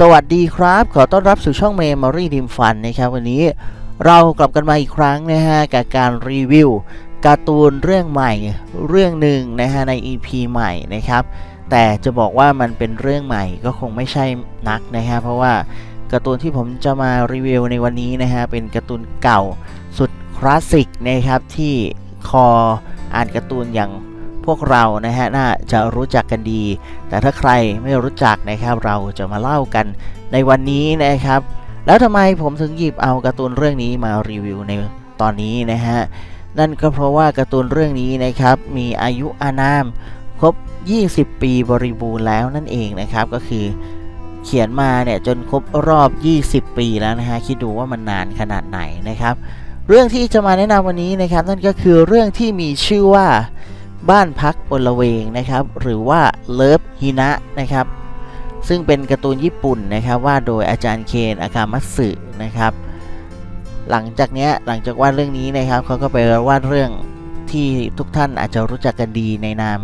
สวัสดีครับ ขอต้อนรับสู่ช่อง Memory Team Fun นะครับ วันนี้เรากลับกันมาอีกครั้งนะฮะ กับการรีวิวการ์ตูนเรื่องใหม่เรื่องหนึ่งนะฮะ ใน EP ใหม่นะครับ แต่จะบอกว่ามันเป็นเรื่องใหม่ก็คงไม่ใช่นักนะฮะ เพราะว่าการ์ตูนที่ผมจะมารีวิวในวันนี้นะฮะ เป็นการ์ตูนเก่าสุดคลาสสิกนะครับที่คออ่านการ์ตูนอย่าง พวกเรานะฮะน่าจะรู้จักกันดี แต่ถ้าใครไม่รู้จักนะครับเราจะมาเล่ากันในวันนี้นะครับ แล้วทำไมผมถึงหยิบเอาการ์ตูนเรื่องนี้มารีวิวในตอนนี้นะฮะนั่นก็เพราะว่าการ์ตูนเรื่องนี้นะครับมีอายุอานามครบ 20 ปีบริบูรณ์แล้วนั่นเองนะครับก็คือเขียนมาเนี่ยจนครบรอบ 20 ปีแล้วนะฮะคิดดูว่ามันนานขนาดไหนนะครับ เรื่องที่จะมาแนะนำวันนี้นะครับนั่นก็คือเรื่องที่มีชื่อว่า บ้านพักบนละเวงนะครับ หรือว่าเลิฟฮินะนะครับ ซึ่งเป็นการ์ตูนญี่ปุ่นนะครับวาดโดยอาจารย์เคนอากามัตสึนะครับ หลังจากเนี้ยหลังจากวาดเรื่องนี้นะครับเขาก็ไปวาดเรื่องที่ทุกท่านอาจจะรู้จักกันดีในนาม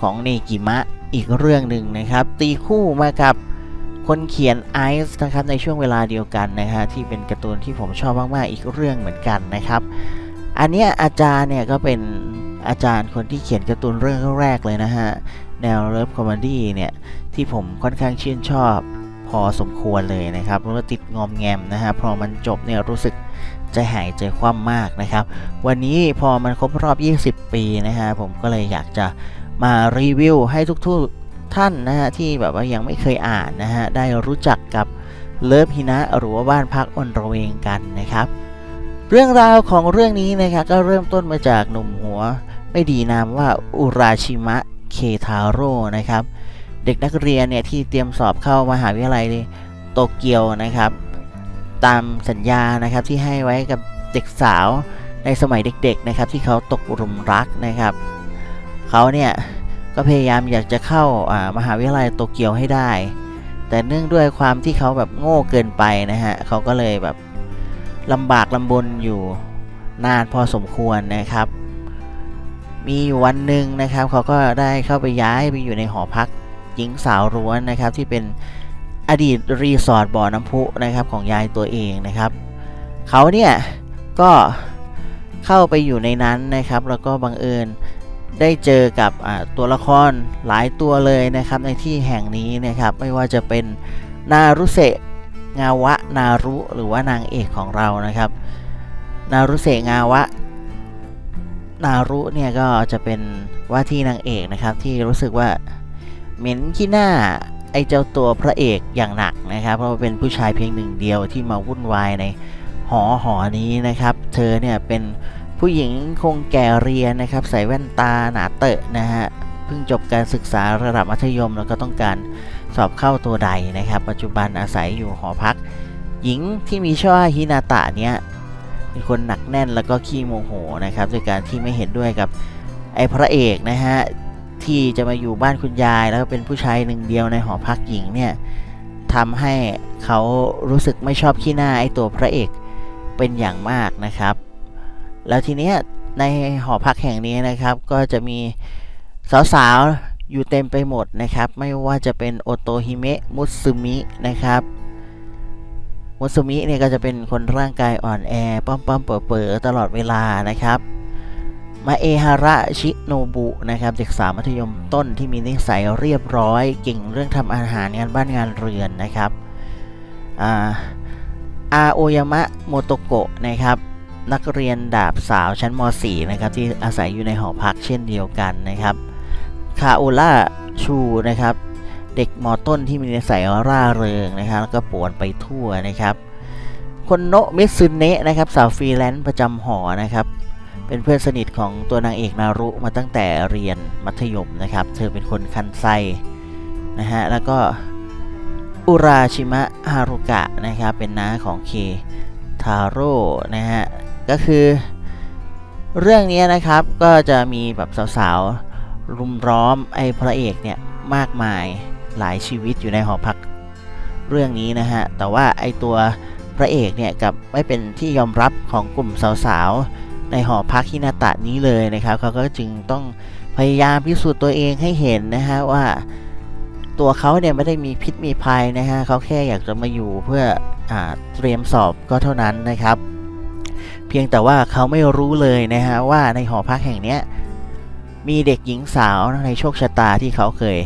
ของเนกิมะอีกเรื่องหนึ่งนะครับ ตีคู่มากับคนเขียนไอซ์นะครับในช่วงเวลาเดียวกันนะฮะที่เป็นการ์ตูนที่ผมชอบมาก ๆ อีกเรื่องเหมือนกันนะครับ อันเนี้ยอาจารย์เนี่ยก็เป็น อาจารย์คนที่เขียนการ์ตูนเรื่องแรกเลยนะฮะ แนวเลิฟคอมเมดี้เนี่ย ที่ผมค่อนข้างชื่นชอบพอสมควรเลยนะครับเพราะว่าติดงอมแงมนะฮะพอมันจบเนี่ยรู้สึกใจหายใจคว่ำมากนะครับ วันนี้พอมันครบรอบ 20 ปีนะฮะผมก็เลยอยากจะมารีวิวให้ทุกๆท่านนะฮะที่แบบว่ายังไม่เคยอ่านนะฮะได้รู้จักกับเลิฟฮินะหรือว่าบ้านพักอนระเวงกันนะครับ เรื่องราวของเรื่องนี้นะครับก็เริ่มต้นมาจากหนุ่มหัว ไม่ดีนามว่าอุราชิมะเคทาโร่นะครับ เด็กนักเรียนเนี่ยที่เตรียมสอบเข้ามหาวิทยาลัยโตเกียวนะครับ ตามสัญญานะครับที่ให้ไว้กับเด็กสาวในสมัยเด็กๆนะครับ ที่เขาตกหลุมรักนะครับเขาเนี่ยก็พยายามอยากจะเข้าามหาวิทยาลัยโตเกียวให้ได้ แต่เนื่องด้วยความที่เขาแบบโง่เกินไปนะฮะเขาก็เลยแบบลำบากลำบนอยู่นานพอสมควรนะครับ มีวันหนึ่งนะครับเขาก็ได้เข้าไปย้ายไปอยู่ในหอพักหญิงสาวร้วนนะครับ ที่เป็นอดีตรีสอร์ทบ่อน้ำพุนะครับของยายตัวเองนะครับเขาเนี่ยก็เข้าไปอยู่ในนั้นนะครับ แล้วก็บังเอิญได้เจอกับตัวละครหลายตัวเลยนะครับ ในที่แห่งนี้นะครับ ไม่ว่าจะเป็นนารุเซะงาวะนารุหรือว่านางเอกของเรานะครับ นารุเซะงาวะ นารุเนี่ยก็จะเป็นว่าที่นางเอกนะครับที่รู้สึกว่าเหม็นขี้หน้าไอ้เจ้าตัวพระเอกอย่างหนักนะครับ เพราะเป็นผู้ชายเพียงหนึ่งเดียวที่มาวุ่นวายในหอหอนี้นะครับ เธอเนี่ยเป็นผู้หญิงคงแก่เรียนนะครับ ใส่แว่นตาหนาเตอะนะฮะเพิ่งจบการศึกษาระดับมัธยมแล้วก็ต้องการสอบเข้าตัวใดนะครับ ปัจจุบันอาศัยอยู่หอพัก หญิงที่มีชื่อว่าฮินาตะเนี่ย เป็นคนหนักแน่นแล้วก็ขี้โมโหนะครับด้วยการที่ไม่เห็นด้วยกับไอ้พระเอกนะฮะที่จะมาอยู่บ้านคุณยายแล้วก็เป็นผู้ชายหนึ่งเดียวในหอพักหญิงเนี่ยทำให้เขารู้สึกไม่ชอบขี้หน้าไอ้ตัวพระเอกเป็นอย่างมากนะครับ แล้วทีเนี้ยในหอพักแห่งนี้นะครับ ก็จะมีสาวๆอยู่เต็มไปหมดนะครับ ไม่ว่าจะเป็นโอโตฮิเมะมุสึมินะครับ มุสมิเนี่ยก็จะเป็นคนร่างกายอ่อนแอ ป้อมป้อมเป๋อเป๋อตลอดเวลานะครับ มาเอฮาระชิโนบุนะครับเด็กสาวมัธยมต้นที่มีนิสัยเรียบร้อย เก่งเรื่องทำอาหารงานบ้านงานเรือนนะครับอาอาโอยามะโมโตโกะนะครับนักเรียนดาบสาวชั้นม .4 นะครับที่อาศัยอยู่ในหอพักเช่นเดียวกันนะครับคาโอล่าชูนะครับ เด็กมอต้นที่มีนิสัยร่าเริงนะครับแล้วก็ป่วนไปทั่วนะครับคนโนะมิซึเนะนะครับสาวฟรีแลนซ์ประจำหอนะครับเป็นเพื่อนสนิทของตัวนางเอกนารุมาตั้งแต่เรียนมัธยมนะครับ เธอเป็นคนคันไซนะฮะแล้วก็อุราชิมะฮารุกะนะครับเป็นน้าของเคทาโร่นะฮะก็คือเรื่องนี้นะครับก็จะมีแบบสาวๆรุมร้อมไอ้พระเอกเนี่ยมากมาย หลายชีวิตอยู่ในหอพักเรื่องนี้นะฮะ แต่ว่าไอตัวพระเอกเนี่ยกับไม่เป็นที่ยอมรับของกลุ่มสาวๆ ในหอพักฮินาตะนี้เลยนะครับ เขาก็จึงต้องพยายามพิสูจน์ตัวเองให้เห็นนะฮะว่าตัวเขาเนี่ยไม่ได้มีพิษมีภัยนะฮะเขาแค่อยากจะมาอยู่เพื่ออเตรียมสอบก็เท่านั้นนะครับ เพียงแต่ว่าเขาไม่รู้เลยนะฮะว่าในหอพักแห่งนี้มีเด็กหญิงสาวในโชคชะตาที่เขาเคย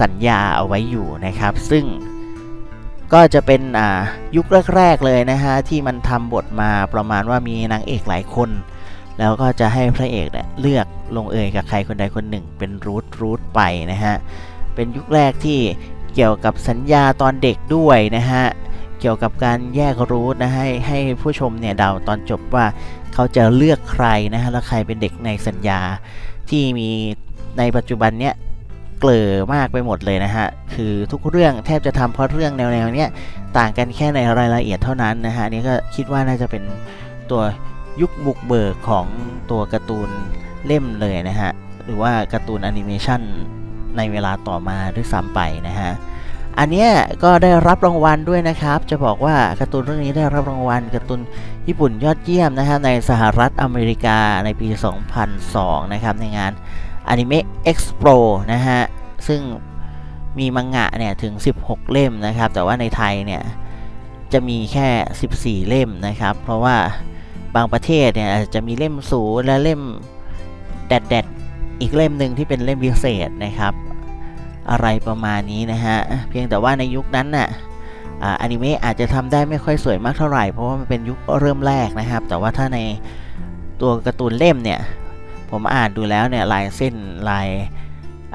สัญญาเอาไว้อยู่นะครับ ซึ่งก็จะเป็นอ่ายุคแรกๆเลยนะฮะที่มันทำบทมาประมาณว่ามีนางเอกหลายคน แล้วก็จะให้พระเอกเนี่ยเลือกลงเอยกับใครคนใดคนหนึ่ง เป็นรูทรูทไปนะฮะเป็นยุคแรกที่เกี่ยวกับสัญญาตอนเด็กด้วยนะฮะเกี่ยวกับการแยกรูทนะให้ให้ผู้ชมเนี่ยเดาตอนจบว่าเขาจะเลือกใครนะฮะแล้วใครเป็นเด็กในสัญญาที่มีในปัจจุบันเนี้ย ลอมากไปหมดเลยนะฮะ คือทุกเรื่องแทบจะทำเพราะเรื่องแนวๆเนี้ยต่างกันแค่ในรายละเอียดเท่านั้นนะฮะนนี่ก็คิดว่าน่าจะเป็นตัวยุคบุกเบิกของตัวการ์ตูนเล่มเลยนะฮะ หรือว่าการ์ตูนแอนิเมชันในเวลาต่อมาด้วยซ้ำไปนะฮะ อันเนี้ยก็ได้รับรางวัลด้วยนะครับ จะบอกว่าการ์ตูนเรื่องนี้ได้รับรางวัลการ์ตูนญี่ปุ่นยอดเยี่ยมนะฮะในสหรัฐอเมริกาในปี 2002 นะครับในงาน Anime Expo นะฮะ ซึ่งมีมังงะเนี่ยถึง 16 เล่มนะครับ แต่ว่าในไทยเนี่ย จะมีแค่ 14 เล่มนะครับ เพราะว่าบางประเทศเนี่ยอาจจะมีเล่มสูงและเล่มแดดๆอีกเล่มหนึ่งที่เป็นเล่มพิเศษนะครับ อะไรประมาณนี้นะฮะ เพียงแต่ว่าในยุคนั้นน่ะอ่าอนิเมะอาจจะทำได้ไม่ค่อยสวยมากเท่าไหร่ เพราะว่ามันเป็นยุคเริ่มแรกนะครับ แต่ว่าถ้าในตัวการ์ตูนเล่มเนี่ย ผมอ่านดูแล้วเนี่ยลายเส้นลาย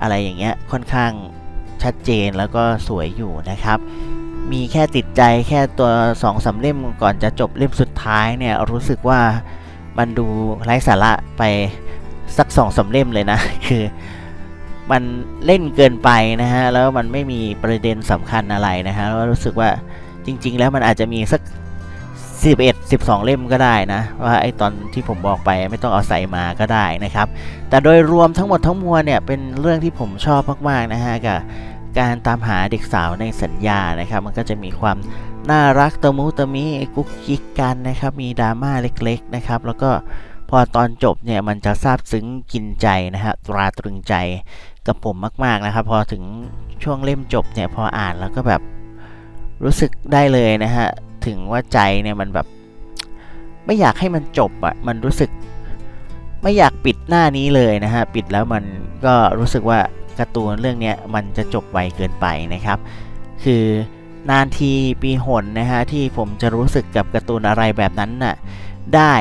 อะไรอย่างเงี้ยค่อนข้างชัดเจนแล้วก็สวยอยู่นะครับ มีแค่ติดใจแค่ตัวสองสามเล่มก่อนจะจบเล่มสุดท้ายเนี่ยรู้สึกว่ามันดูไร้สาระไปสักสองสามเล่มเลยนะ คือมันเล่นเกินไปนะฮะแล้วมันไม่มีประเด็นสำคัญอะไรนะฮะแล้วรู้สึกว่าจริง ๆ แล้วมันอาจจะมีสัก 11 12 เล่มก็ได้นะ ว่าไอ้ตอนที่ผมบอกไปไม่ต้องเอาใส่มาก็ได้นะครับ แต่โดยรวมทั้งหมดทั้งมวลเนี่ยเป็นเรื่องที่ผมชอบมากๆนะฮะกับการตามหาเด็กสาวในสัญญานะครับ มันก็จะมีความน่ารักตะมุตะมิกุ๊กกิ๊กกันนะครับ มีดราม่าเล็ก ๆนะครับ แล้วก็พอตอนจบเนี่ยมันจะซาบซึ้งกินใจนะฮะตราตรึงใจกับผมมาก ๆนะครับ พอถึงช่วงเล่มจบเนี่ยพออ่านแล้วก็แบบรู้สึกได้เลยนะฮะ ถึงว่าใจเนี่ยมันแบบ ไม่อยากให้มันจบอะ่ะมันรู้สึก ไม่อยากปิดหน้านี้เลยนะฮะ ปิดแล้วมันก็รู้สึกว่าการ์ตูนเรื่องเนี้ยมันจะจบไวเกินไปนะครับ คือนานทีปีหนนะฮะที่ผมจะรู้สึกกับการ์ตูนอะไรแบบนั้นน่ะได้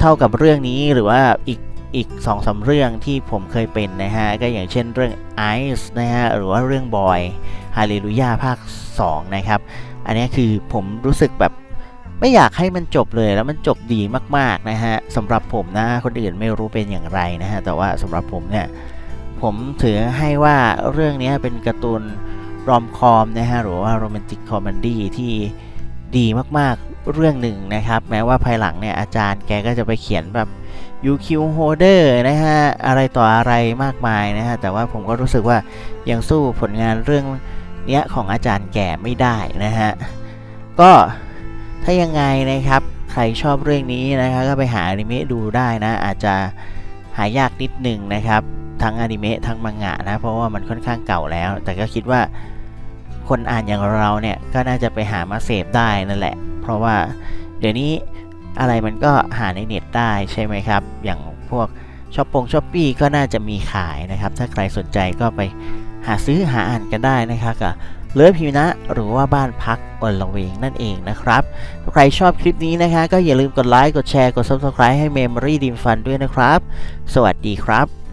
เท่ากับเรื่องนี้หรือว่าอีกอีก2อสาเรื่องที่ผมเคยเป็นนะฮะ ก็อย่างเช่นเรื่อง Ice นะฮะ หรือว่าเรื่อง Boy Hallelujah ภาค 2 นะครับ อันนี้คือผมรู้สึกแบบไม่อยากให้มันจบเลยแล้วมันจบดีมากๆนะฮะสำหรับผมนะคนอื่นไม่รู้เป็นอย่างไรนะฮะแต่ว่าสำหรับผมเนี่ยผมถือให้ว่าเรื่องนี้เป็นการ์ตูนรอมคอมนะฮะหรือว่าโรแมนติกคอมเมดี้ที่ดีมากๆเรื่องหนึ่งนะครับ แม้ว่าภายหลังเนี่ยอาจารย์แกก็จะไปเขียนแบบ UQ Holder นะฮะอะไรต่ออะไรมากมายนะฮะแต่ว่าผมก็รู้สึกว่ายังสู้ผลงานเรื่อง เนี้ยของอาจารย์แก่ไม่ได้นะฮะ ก็ถ้ายังไงนะครับ ใครชอบเรื่องนี้นะครับก็ไปหาอนิเมะดูได้นะ อาจจะหายากนิดหนึ่งนะครับ ทั้งอนิเมะทั้งมังงะนะ เพราะว่ามันค่อนข้างเก่าแล้ว แต่ก็คิดว่าคนอ่านอย่างเราเนี่ยก็น่าจะไปหามาเสพได้นั่นแหละ เพราะว่าเดี๋ยวนี้อะไรมันก็หาในเน็ตได้ใช่ไหมครับ อย่างพวกช้อปปงช้อปปี้ก็น่าจะมีขายนะครับ ถ้าใครสนใจก็ไป หาซื้อหาอ่านกันได้นะครับกับเลิฟพิวนะหรือว่าบ้านพักอลเวงนั่นเองนะครับ ใครชอบคลิปนี้นะคะ ก็อย่าลืมกดไลค์ กดแชร์ กด Subscribe ให้ Memory d e a m Fun ด้วยนะครับ สวัสดีครับ